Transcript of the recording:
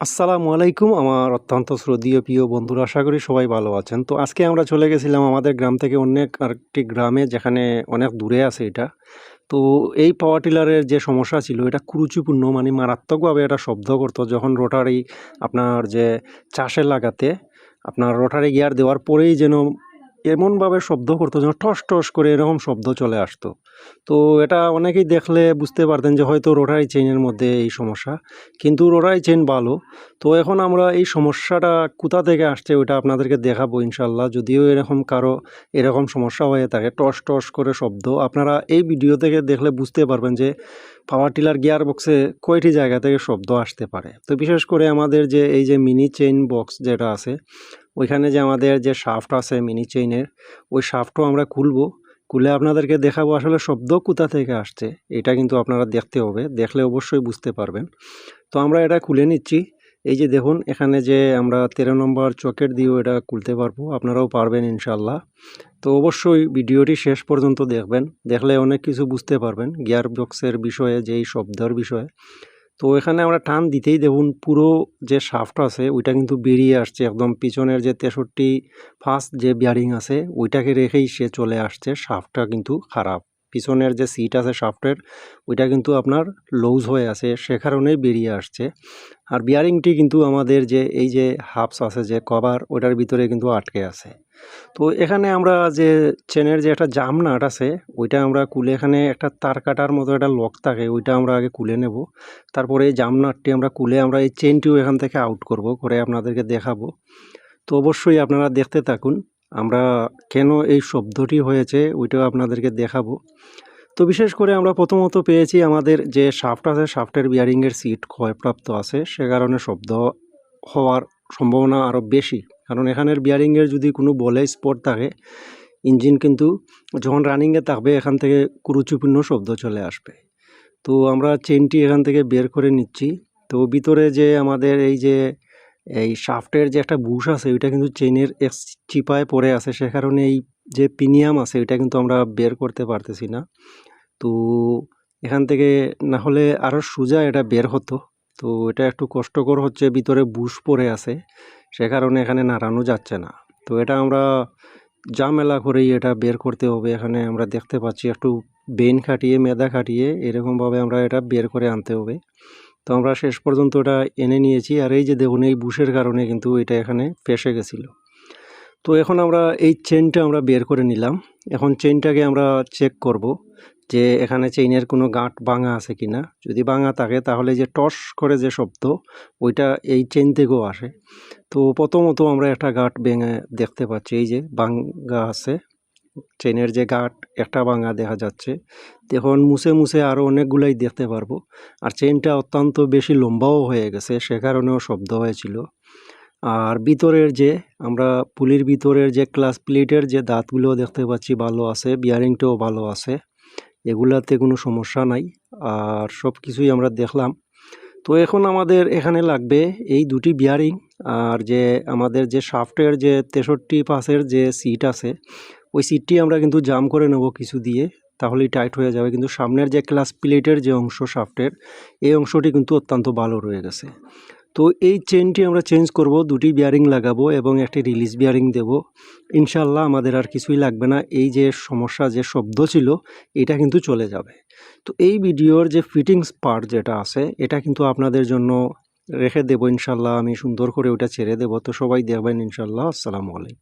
আসসালামু আলাইকুম আমার অত্যন্ত শ্রদ্ধীয় প্রিয় বন্ধুরা, আশা করি সবাই ভালো আছেন। তো আজকে আমরা চলে গেছিলাম আমাদের গ্রাম থেকে অনেক আরেকটি গ্রামে, যেখানে অনেক দূরে আছে এটা। তো এই পাওয়ার টিলারের যে সমস্যা ছিল, এটা কুরুচিপূর্ণ মানে মারাত্মকভাবে এটা শব্দ করতো। যখন রোটারি আপনার যে চাষে লাগাতে, আপনার রোটারি গিয়ার দেওয়ার পরেই যেন এমনভাবে শব্দ করতো যেন টস টস করে এরকম শব্দ চলে আসতো। তো এটা অনেকেই দেখলে বুঝতে পারতেন যে হয়তো রোটারি চেইনের মধ্যে এই সমস্যা। কিন্তু রোটারি চেইন ভালো। তো এখন আমরা এই সমস্যাটা কোথা থেকে আসছে ওইটা আপনাদেরকে দেখাবো ইনশাল্লাহ যদিও এরকম কারও এরকম সমস্যা হয়ে থাকে টস টস করে শব্দ। আপনারা এই ভিডিও থেকে দেখলে বুঝতে পারবেন যে পাওয়ার টিলার গিয়ার বক্সে কয়টি জায়গা থেকে শব্দ আসতে পারে। তো বিশেষ করে আমাদের যে এই যে মিনি চেইন বক্স যেটা আছে ওইখানে যে আমাদের যে শাফট আছে মিনি চেইনের ওই শাফটও আমরা খুলবো। খুলে আপনাদেরকে দেখাবো আসলে শব্দ কোথা থেকে আসছে, এটা কিন্তু আপনারা দেখতে হবে, দেখলে অবশ্যই বুঝতে পারবেন। তো আমরা এটা খুলে নিচ্ছি। এই যে দেখুন, এখানে যে আমরা তেরো নম্বর চকেট দিয়েও এটা খুলতে পারব, আপনারাও পারবেন ইনশাল্লাহ তো অবশ্যই ভিডিওটি শেষ পর্যন্ত দেখবেন, দেখলে অনেক কিছু বুঝতে পারবেন গিয়ার বক্সের বিষয়ে, যেই শব্দের বিষয়ে। তো এখানে আমরা টান দিতেই দেখুন, পুরো যে শাফট আছে, ওইটা কিন্তু বেরিয়ে আসছে একদম পিছনের যে তেষট্টি ফার্স্ট যে বিয়ারিং আছে, ওইটাকে রেখেই সে চলে আসছে শাফটটা কিন্তু খারাপ। পিছনের যে সিট আছে শাফটের ওইটা কিন্তু আপনার লুজ হয়ে আছে, সে কারণেই বেরিয়ে আসছে। আর বিয়ারিংটি কিন্তু আমাদের যে, এই যে হাফস আছে, যে কভার ওটার ভিতরে কিন্তু আটকে আছে। তো এখানে আমরা যে চেনের যে একটা জাম নাট আছে, ওইটা আমরা কুলে এখানে একটা তার কাটার মতো একটা লক থাকে, ওইটা আমরা আগে কুলে নেব। তারপরে এই জাম নাটটি আমরা কুলে আমরা এই চেনটিও এখান থেকে আউট করব, করে আপনাদেরকে দেখাবো। তো অবশ্যই আপনারা দেখতে থাকুন। আমরা কেন এই শব্দটি হয়েছে ওইটাও আপনাদেরকে দেখাবো। তো বিশেষ করে আমরা প্রথমত পেয়েছি আমাদের যে শাফট আছে শাফটের বিয়ারিংয়ের সিট ক্ষয়প্রাপ্ত আছে, সে কারণে শব্দ হওয়ার সম্ভাবনা আরও বেশি। কারণ এখানের বিয়ারিংয়ের যদি কোনো বলে স্পট থাকে ইঞ্জিন কিন্তু যখন রানিংয়ে থাকবে, এখান থেকে কুরুচিপূর্ণ শব্দ চলে আসবে। তো আমরা চেনটি এখান থেকে বের করে নিচ্ছি। তো ভিতরে যে আমাদের এই যে এই শাফটের যে একটা বুশ আছে, ওইটা কিন্তু চেনের এক্স চিপায় পড়ে আছে। সে কারণে এই যে পিনিয়াম আছে এটা কিন্তু আমরা বের করতে পারতেছি না। তো এখান থেকে না হলে আরও সোজা এটা বের হতো। তো এটা একটু কষ্টকর হচ্ছে, ভিতরে বুশ পড়ে আছে। সে কারণে এখানে নাড়ানো যাচ্ছে না। তো এটা আমরা জামেলা করেই এটা বের করতে হবে। এখানে আমরা দেখতে পাচ্ছি একটু বেন খাটিয়ে, মেদা খাটিয়ে এরকমভাবে আমরা এটা বের করে আনতে হবে। তো আমরা শেষ পর্যন্ত এটা এনে নিয়েছি। আর এই যে দেখুন, এই বুশের কারণে কিন্তু এটা এখানে ফেসে গেছিল। তো এখন আমরা এই চেনটা আমরা বের করে নিলাম। এখন চেনটাকে আমরা চেক করব যে এখানে চেইনের কোনো গাঁট ভাঙা আছে কি না। যদি ভাঙা থাকে, তাহলে যে টস করে যে শব্দ, ওইটা এই চেন থেকেও আসে। তো প্রথমত আমরা একটা গাঁট ভেঙে দেখতে পাচ্ছি, এই যে ভাঙা আছে। চেনের যে গাঁট একটা ভাঙা দেখা যাচ্ছে। এখন মুছে মুছে আরও অনেকগুলাই দেখতে পারব। আর চেনটা অত্যন্ত বেশি লম্বাও হয়ে গেছে, সে কারণেও শব্দ হয়েছিল। আর ভিতরের যে, আমরা পুলির ভিতরের যে ক্লাস প্লেটের যে দাঁতগুলো দেখতে পাচ্ছি, ভালো আছে, বিয়ারিংটাও ভালো আছে, এগুলাতে কোনো সমস্যা নাই। আর সব কিছুই আমরা দেখলাম। তো এখন আমাদের এখানে লাগবে এই দুটি বিয়ারিং। আর যে, আমাদের যে শাফটের যে তেষট্টি পাশের যে সিট আছে ওই সিটটি আমরা কিন্তু জাম করে নেব কিছু দিয়ে, তাহলেই টাইট হয়ে যাবে। কিন্তু সামনের যে ক্লাস প্লেটের যে অংশ শাফটের এই অংশটি কিন্তু অত্যন্ত ভালো রয়ে গেছে। তো এই চেনটি আমরা চেঞ্জ করব, দুটি বিয়ারিং লাগাবো এবং একটি রিলিজ বিয়ারিং দেব। ইনশাল্লাহ আমাদের আর কিছুই লাগবে না। এই যে সমস্যা, যে শব্দ ছিল, এটা কিন্তু চলে যাবে। তো এই ভিডিওর যে ফিটিংস পার্ট যেটা আছে, এটা কিন্তু আপনাদের জন্য রেখে দেবো। ইনশাল্লাহ আমি সুন্দর করে ওটা ছেড়ে দেবো। তো সবাই দেখবেন ইনশাল্লাহ আসসালামু আলাইকুম।